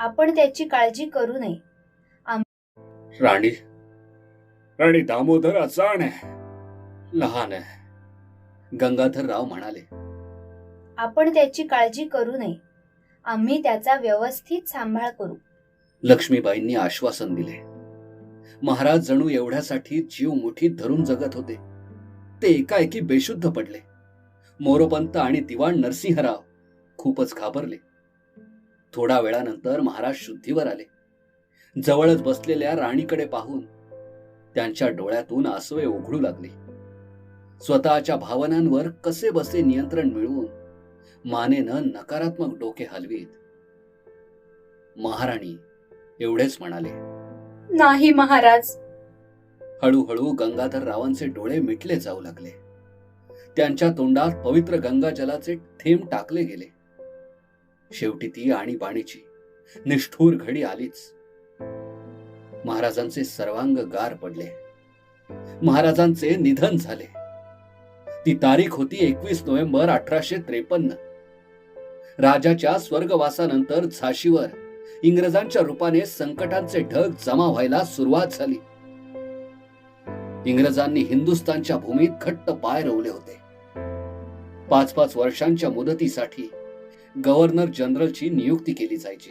आपण त्याची काळजी करू नये. राणी राणी दामोदर अचाण आहे लहान आहे. गंगाधरराव म्हणाले आपण त्याची काळजी करू नये. आम्ही त्याचा व्यवस्थित सांभाळ करू. लक्ष्मीबाईंनी आश्वासन दिले. महाराज जणू एवढ्यासाठी जीव मुठीत धरून जगत होते. ते एकाएकी बेशुद्ध पडले. मोरोपंत आणि दिवाण नरसिंहराव खूपच घाबरले. थोडा वेळानंतर महाराज शुद्धीवर आले. जवळच बसलेल्या राणीकडे पाहून त्यांच्या डोळ्यातून आसवे उघडू लागले. स्वतःच्या भावनांवर कसे बसे नियंत्रण मिळवून मानेनं नकारात्मक डोके हलवीत. महाराणी एवढेच म्हणाले. नाही महाराज. हळूहळू गंगाधर रावांचे डोळे मिटले जाऊ लागले. त्यांच्या तोंडात पवित्र गंगाजलाचे थेंब टाकले गेले. शेवटी ती आणीबाणीची निष्ठूर घडी आलीच. महाराजांचे सर्वांग गार पडले. महाराजांचे निधन झाले. ती तारीख होती एकवीस नोव्हेंबर अठराशे त्रेपन्न. राजाच्या स्वर्गवासानंतर झाशीवर इंग्रजांच्या रूपाने संकटांचे ढग जमा व्हायला सुरुवात झाली. इंग्रजांनी हिंदुस्थानच्या भूमीत घट्ट पाय रोवले होते. पाच पाच वर्षांच्या मुदतीसाठी गव्हर्नर जनरलची नियुक्ती केली जायची.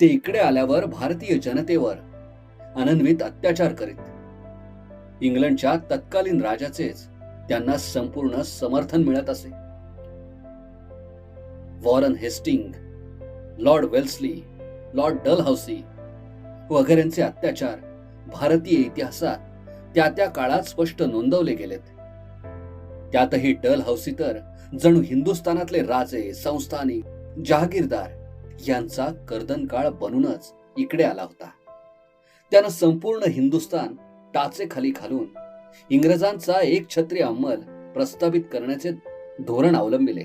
ते इकडे आल्यावर भारतीय जनतेवर अनन्वित अत्याचार करीत. इंग्लंडच्या तत्कालीन राजाचेच त्यांना संपूर्ण समर्थन मिळत असे. Warren Hasting Lord Wellesley Lord Dalhousie वगैरेंचे अत्याचार भारतीय इतिहासात त्या त्या काळात स्पष्ट नोंदवले गेलेत. त्यातही डलहौसी तर जणू हिंदुस्थानातले राजे संस्थानिक जहागीरदार यांचा कर्दनकाळ बनूनच इकडे आला होता. त्यानं संपूर्ण हिंदुस्थान टाचेखाली घालून इंग्रजांचा एक छत्री अंमल प्रस्थापित करण्याचे धोरण अवलंबिले.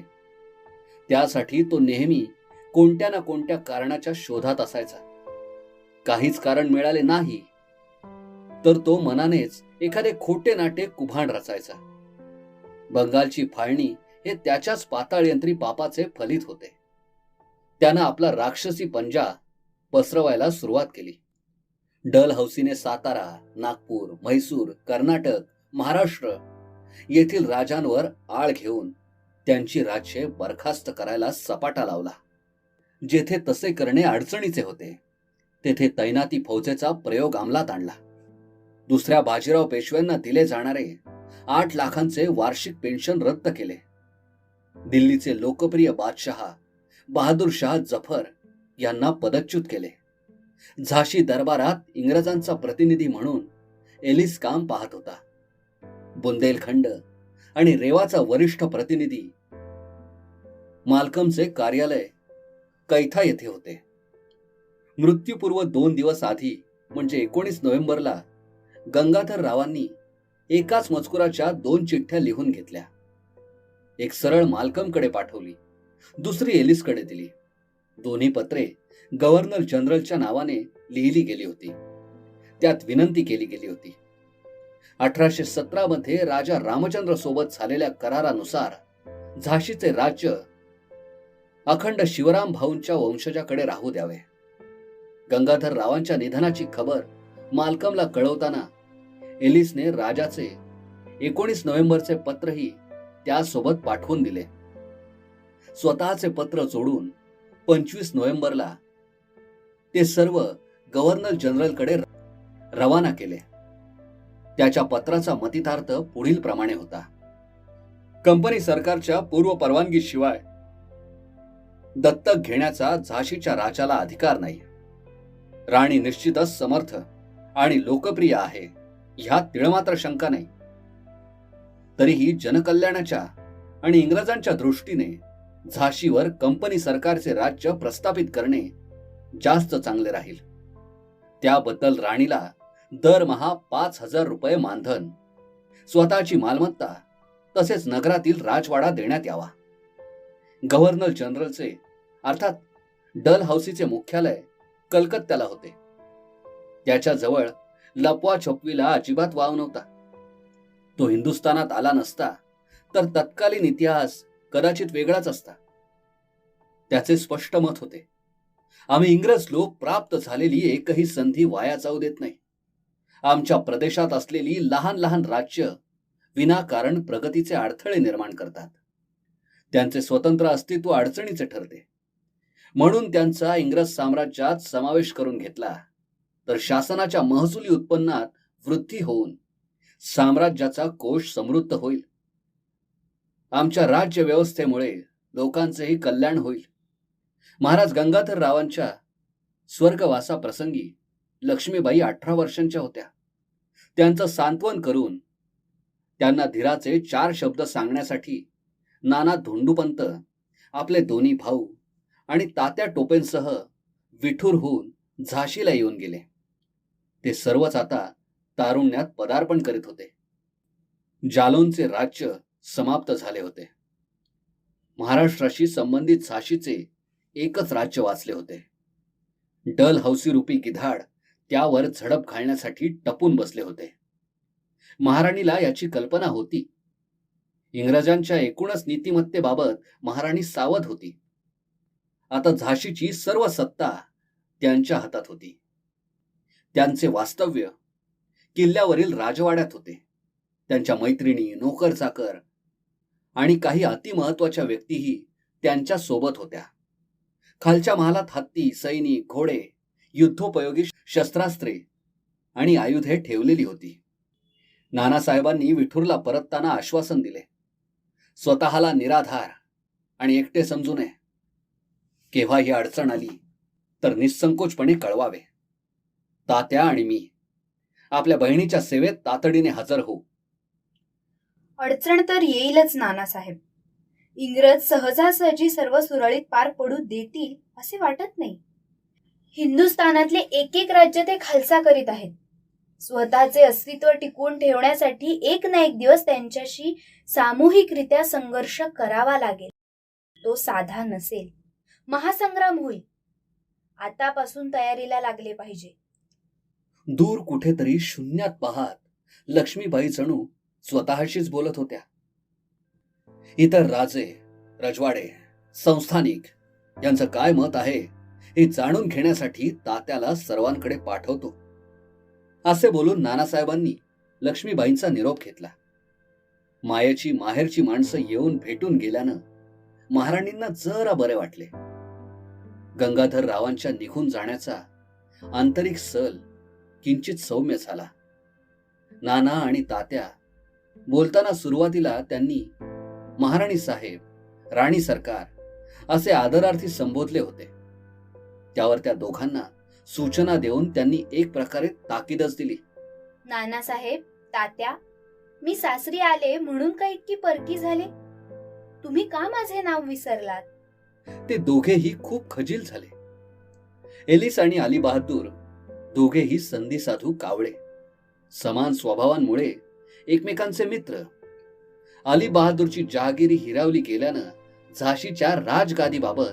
त्यासाठी तो नेहमी कोणत्या ना कोणत्या कारणाच्या शोधात असायचा. काहीच कारण मिळाले नाही तर तो मनानेच एखादे खोटे नाटे कुभांड रचायचा. बंगालची फाळणी हे त्याच्याच पाताळयंत्री पापाचे फलित होते. त्यानं आपला राक्षसी पंजा पसरवायला सुरुवात केली. डल हौसीने सातारा नागपूर म्हैसूर कर्नाटक महाराष्ट्र येथील राजांवर आळ घेऊन त्यांची राज्ये बरखास्त करायला सपाटा लावला. जेथे तसे करणे अडचणीचे होते तेथे तैनाती फौजेचा प्रयोग अंमलात आणला. दुसऱ्या बाजीराव पेशव्यांना दिले जाणारे आठ लाखांचे वार्षिक पेन्शन रद्द केले. दिल्लीचे लोकप्रिय बादशहा बहादूर शाह जफर यांना पदच्युत केले. झाशी दरबारात इंग्रजांचा प्रतिनिधी म्हणून एलिस काम पाहत होता. बुंदेलखंड आणि रेवाचा वरिष्ठ प्रतिनिधी मालकमचे कार्यालय कैथा येथे होते. मृत्यूपूर्व दोन दिवस आधी म्हणजे एकोणीस नोव्हेंबरला गंगाधर रावांनी एकाच मजकुराच्या दोन चिठ्ठ्या लिहून घेतल्या. एक सरळ मालकमकडे पाठवली. दुसरी एलिसकडे दिली. दोन्ही पत्रे गव्हर्नर जनरलच्या नावाने लिहिली गेली होती. त्यात विनंती केली गेली होती. अठराशे सतरा मध्ये राजा रामचंद्र सोबत झालेल्या करारानुसार झाशीचे राज्य अखंड शिवराम भाऊंच्या वंशजाकडे राहू द्यावे. गंगाधर रावांच्या निधनाची खबर मालकमला कळवताना एलिसने राजाचे एकोणीस नोव्हेंबरचे पत्रही त्यासोबत पाठवून दिले. स्वतःचे पत्र जोडून पंचवीस नोव्हेंबरला ते सर्व गव्हर्नर जनरलकडे रवाना केले. त्याच्या पत्राचा मतितार्थ पुढील प्रमाणे होता. कंपनी सरकारच्या पूर्व परवानगीशिवाय दत्तक घेण्याचा झाशीच्या राजाला अधिकार नाही. राणी निश्चितच समर्थ आणि लोकप्रिय आहे ह्यात तिळमात्र शंका नाही. तरीही जनकल्याणाच्या आणि इंग्रजांच्या दृष्टीने झाशीवर कंपनी सरकारचे राज्य प्रस्थापित करणे जास्त चांगले राहील. त्याबद्दल राणीला दरमहा पाच हजार रुपये मानधन स्वतःची मालमत्ता तसेच नगरातील राजवाडा देण्यात यावा. गव्हर्नर जनरलचे अर्थात डल हाऊसीचे मुख्यालय कलकत्त्याला होते. त्याच्याजवळ लपवा छपवीला अजिबात वाव नव्हता. तो हिंदुस्थानात आला नसता तर तत्कालीन इतिहास कदाचित वेगळाच असता. त्याचे स्पष्ट मत होते. आम्ही इंग्रज लोक प्राप्त झालेली एकही संधी वाया जाऊ देत नाही. आमच्या प्रदेशात असलेली लहान लहान राज्य विनाकारण प्रगतीचे अडथळे निर्माण करतात. त्यांचे स्वतंत्र अस्तित्व अडचणीचे ठरते. म्हणून त्यांचा इंग्रज साम्राज्यात समावेश करून घेतला तर शासनाच्या महसुली उत्पन्नात वृद्धी होऊन साम्राज्याचा कोश समृद्ध होईल. आमच्या राज्य व्यवस्थेमुळे लोकांचेही कल्याण होईल. महाराज गंगाधर रावांच्या स्वर्गवासाप्रसंगी लक्ष्मीबाई अठरा वर्षांच्या होत्या. त्यांचं सांत्वन करून त्यांना धीराचे चार शब्द सांगण्यासाठी नाना धोंडूपंत आपले दोन्ही भाऊ आणि तात्या टोपेंसह विठूर होऊन झाशीला येऊन गेले. ते सर्वच आता तारुण्यात पदार्पण करीत होते. जालोनचे राज्य समाप्त झाले होते. महाराष्ट्राशी संबंधित झाशीचे एकच राज्य वाचले होते. डल हौसी रूपी गिधाड त्यावर झडप घालण्यासाठी टपून बसले होते. महाराणीला याची कल्पना होती. इंग्रजांच्या एकूणच नीतिमत्तेबाबत महाराणी सावध होती. आता झाशीची सर्व सत्ता त्यांच्या हातात होती. त्यांचे वास्तव्य किल्ल्यावरील राजवाड्यात होते. त्यांच्या मैत्रिणी नोकर चाकर आणि काही अतिमहत्वाच्या व्यक्तीही त्यांच्यासोबत होत्या. खालच्या महालात हत्ती सैनिक घोडे युद्धोपयोगी शस्त्रास्त्रे आणि आयुधे ठेवलेली होती. नानासाहेबांनी विठूरला परतताना आश्वासन दिले. स्वतःला निराधार आणि एकटे समजू नये. केव्हा ही अडचण आली तर निसंकोचपणे कळवावे. तात्या आणि मी आपल्या बहिणीच्या सेवेत तातडीने हजर हो अडचण तर येईलच नानासाहेब. इंग्रज सहजासहजी सर्व सुरळीत पार पडू देतील असे वाटत नाही. हिंदुस्थानातले एक एक राज्य ते खालसा करीत आहेत. स्वतःचे अस्तित्व टिकवून ठेवण्यासाठी एक ना एक दिवस त्यांच्याशी सामूहिकरित्या संघर्ष करावा लागेल. तो साधा नसेल. महासंग्राम होईल. आतापासून तयारीला लागले पाहिजे. दूर कुठेतरी शून्यात पाहत लक्ष्मीबाई जणू स्वतःशीच बोलत होत्या. इतर राजे रजवाडे संस्थानिक यांचं काय मत आहे हे जाणून घेण्यासाठी तात्याला सर्वांकडे पाठवतो. असे बोलून नानासाहेबांनी लक्ष्मीबाईंचा निरोप घेतला. मायेची माहेरची माणसं येऊन भेटून गेल्यानं महाराणींना जरा बरे वाटले. गंगाधर रावांच्या निघून जाण्याचा आंतरिक सल किंचित सौम्य झाला. नाना आणि तात्या बोलताना सुरुवातीला त्यांनी महाराणी साहेब राणी सरकार असे आदरार्थी संबोधले होते. त्यावर त्या दोघांना सूचना देऊन त्यांनी एक प्रकारे ताकीदच दिली. नानासाहेब तात्या मी सासरी आले म्हणून का इतकी परकी झाले? तुम्ही का माझे नाव विसरलात? ते दोघेही खूप खजील झाले. एलिस आणि अली बहादूर दोघेही संधी साधू कावळे. समान स्वभावांमुळे एकमेकांचे मित्र. अली बहादूरची जहागिरी हिरावली गेल्यानं झाशीच्या राजगादीबाबत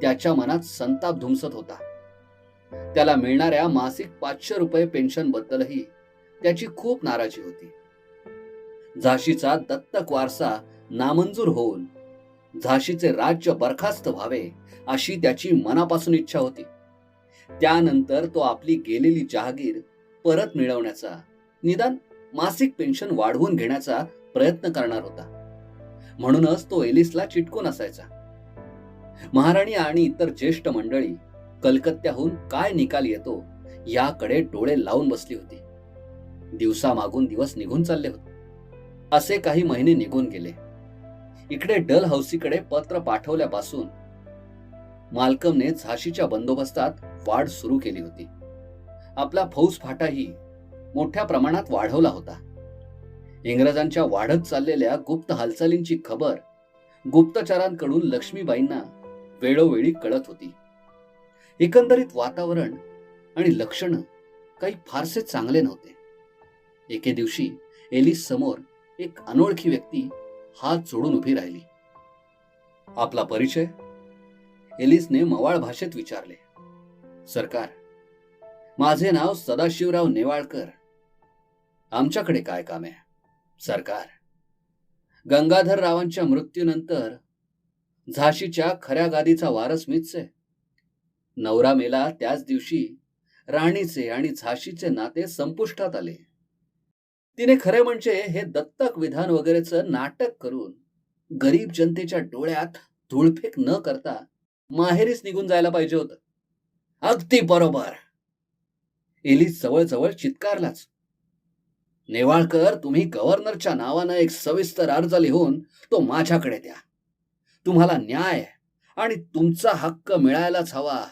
त्याच्या मनात संताप धुमसत होता. त्याला मिळणाऱ्या मासिक पाचशे रुपये पेन्शन बद्दलही त्याची खूप नाराजी होती. झाशीचा दत्तक वारसा नामंजूर होऊन झाशीचे राज्य बरखास्त व्हावे अशी त्याची मनापासून इच्छा होती. त्यानंतर तो आपली गेलेली जहागीर परत मिळवण्याचा निदान मासिक पेन्शन वाढवून घेण्याचा प्रयत्न करणार होता. म्हणूनच तो एलिसला चिटकून असायचा. महाराणी आणि इतर ज्येष्ठ मंडळी कलकत्त्याहून काय निकाल येतो याकडे डोळे लावून बसली होती. दिवसा मागून दिवस निघून चालले होते. असे काही महिने निघून गेले. इकडे डल हौसीकडे पत्र पाठवल्यापासून मालकमने झाशीच्या बंदोबस्तात वाढ सुरू केली होती. आपला फौज फाटाही मोठ्या प्रमाणात वाढवला होता. इंग्रजांच्या वाढत चाललेल्या गुप्त हालचालींची खबर गुप्तचरांकडून लक्ष्मीबाईंना वेळोवेळी कळत होती. एकंदरीत वातावरण आणि लक्षण काही फारसे चांगले नव्हते. एके दिवशी एलिस समोर एक अनोळखी व्यक्ती हात जोडून उभी राहिली. आपला परिचय? एलिसने मवाळ भाषेत विचारले. सरकार. माझे नाव सदाशिवराव नेवाळकर. आमच्याकडे काय काम आहे? सरकार. गंगाधर रावांच्या मृत्यूनंतर झाशीच्या खऱ्या गादीचा वारस मीच आहे नवरा मेला त्याच दिवशी राणीचे आणि झाशीचे नाते संपुष्टात आले. तिने खरे म्हणजे हे दत्तक विधान वगैरेचं नाटक करून गरीब जनतेच्या डोळ्यात धुळफेक न करता माहेरीच निघून जायला पाहिजे होतं. अगदी बरोबर. एलिस जवळजवळ चित्कारलाच. नेवाळकर तुम्ही गव्हर्नरच्या नावानं एक सविस्तर अर्ज लिहून तो माझ्याकडे द्या. तुम्हाला न्याय आणि तुमचा हक्क मिळायलाच हवा.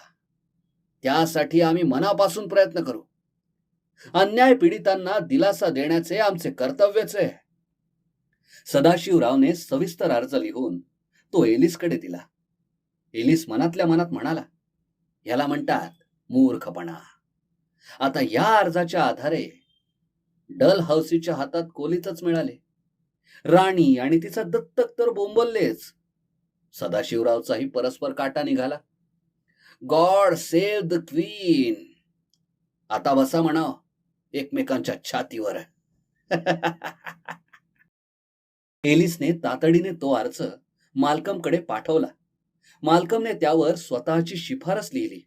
त्यासाठी आम्ही मनापासून प्रयत्न करू. अन्याय पीडितांना दिलासा देण्याचे आमचे कर्तव्यच आहे. सदाशिवरावने सविस्तर अर्ज लिहून तो एलिसकडे दिला. एलिस मनातल्या मनात म्हणाला याला म्हणतात मूर्खपणा. आता या अर्जाच्या आधारे डल हौसीच्या हातात कोलीतच मिळाले. राणी आणि तिचा दत्तक तर बोंबललेच. सदाशिवरावचाही परस्पर काटा निघाला. God save the Queen. आता बसा म्हणा एकमेकांच्या छातीवर. एलिसने तातडीने तो अर्ज मालकमकडे पाठवला. मालकमने त्यावर स्वतःची शिफारस लिहिली.